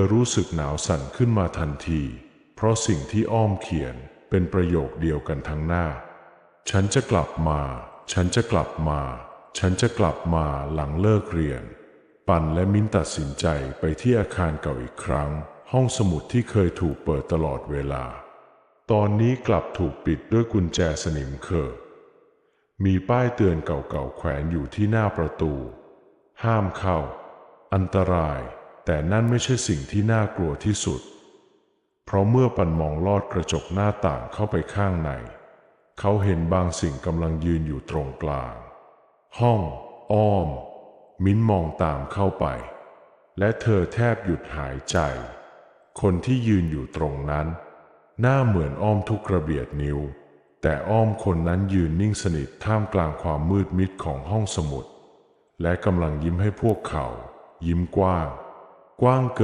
อรู้สึกหนาวสั่นขึ้นมาทันที เพราะสิ่งที่อ้อมเขียนเป็นประโยคเดียวกันทั้งหน้า ฉันจะกลับมา ฉันจะกลับมา ฉันจะกลับมาหลังเลิกเรียน ปันและมิ้นตัดสินใจไปที่อาคารเก่าอีกครั้ง ห้องสมุดที่เคยถูกเปิดตลอดเวลา ตอนนี้กลับถูกปิดด้วยกุญแจสนิมเขอะมีป้ายเตือนเก่าๆแขวนอยู่ที่หน้าประตู ห้ามเข้า อันตราย แต่นั่นไม่ใช่สิ่งที่น่ากลัวที่สุด เพราะเมื่อปันมองลอดกระจกหน้าต่างเข้าไปข้างใน เขาเห็นบางสิ่งกำลังยืนอยู่ตรงกลาง ห้อง อ้อม มิ้นมองตามเข้าไป และเธอแทบหยุดหายใจ คนที่ยืนอยู่ตรงนั้น หน้าเหมือนอ้อมทุกระเบียดนิ้ว แต่อ้อมคนนั้นยืนนิ่งสนิทท่ามกลางความมืดมิดของห้องสมุด และกำลังยิ้มให้พวกเขา ยิ้มกว้าง กว้างเกิน